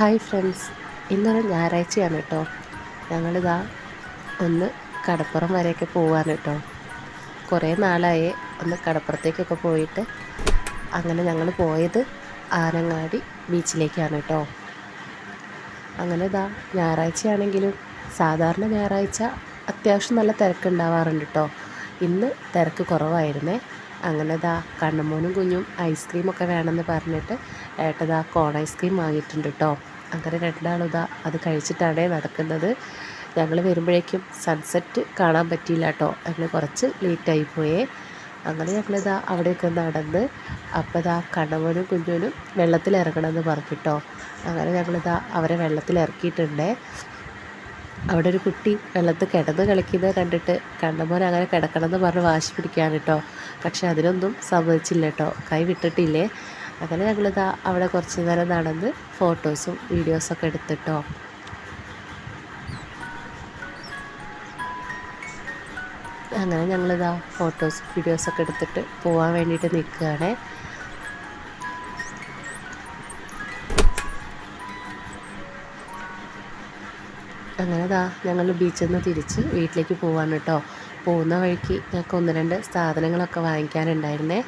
Hi friends. ഇന്നൊരു ഞായറാഴ്ചയാണ് കേട്ടോ. ഞങ്ങളിതാ ഒന്ന് കടപ്പുറം വരെയൊക്കെ പോവാണ് കേട്ടോ. കുറേ നാളായി ഒന്ന് കടപ്പുറത്തേക്കൊക്കെ പോയിട്ട് അങ്ങനെ ഞങ്ങൾ പോയത് ആനങ്ങാടി ബീച്ചിലേക്കാണ് കേട്ടോ. അങ്ങനെ ഇതാ ഞായറാഴ്ചയാണെങ്കിലും സാധാരണ ഞായറാഴ്ച അത്യാവശ്യം നല്ല തിരക്കുണ്ടാവാറുണ്ട് കേട്ടോ. ഇന്ന് തിരക്ക് കുറവായിരുന്നേ. അങ്ങനെ ഇതാ കണ്ണമോനും കുഞ്ഞും ഐസ്ക്രീമൊക്കെ വേണമെന്ന് പറഞ്ഞിട്ട് ഏട്ടതാ കോൺ ഐസ്ക്രീം വാങ്ങിയിട്ടുണ്ട് കേട്ടോ. അങ്ങനെ രണ്ടാളും ഇതാ അത് കഴിച്ചിട്ടാണ് നടക്കുന്നത്. ഞങ്ങൾ വരുമ്പോഴേക്കും സൺസെറ്റ് കാണാൻ പറ്റിയില്ല കേട്ടോ ഞങ്ങൾ കുറച്ച് ലേറ്റായി പോയേ. അങ്ങനെ ഞങ്ങളിതാ അവിടെയൊക്കെ നടന്ന് അപ്പോൾ ഇതാ കണവനും കുഞ്ഞുനും വെള്ളത്തിൽ ഇറങ്ങണമെന്ന് പറഞ്ഞിട്ടോ അങ്ങനെ ഞങ്ങളിതാ അവരെ വെള്ളത്തിൽ ഇറക്കിയിട്ടുണ്ടേ. അവിടെ ഒരു കുട്ടി വെള്ളത്തിൽ കിടന്ന് കളിക്കുന്നത് കണ്ടിട്ട് കണ്ണമോൻ അങ്ങനെ കിടക്കണമെന്ന് പറഞ്ഞ് വാശി പിടിക്കാൻ കേട്ടോ പക്ഷെ അതിനൊന്നും സമ്മതിച്ചില്ല കേട്ടോ കൈ വിട്ടിട്ടില്ലേ? അങ്ങനെ ഞങ്ങളിതാ അവിടെ കുറച്ച് നേരം നടന്ന് ഫോട്ടോസും വീഡിയോസൊക്കെ എടുത്തിട്ടോ. അങ്ങനെ ഞങ്ങളിതാ ഫോട്ടോസ് വീഡിയോസൊക്കെ എടുത്തിട്ട് പോകാൻ വേണ്ടിയിട്ട് നിൽക്കുകയാണേ. അങ്ങനെ ദാ ഞങ്ങൾ ബീച്ചിൽ നിന്ന് തിരിച്ച് വീട്ടിലേക്ക് പോവാണ് കേട്ടോ. പോകുന്ന വഴിക്ക് ഞങ്ങൾക്ക് ഒന്ന് രണ്ട് സാധനങ്ങളൊക്കെ വാങ്ങിക്കാനുണ്ടായിരുന്നേ.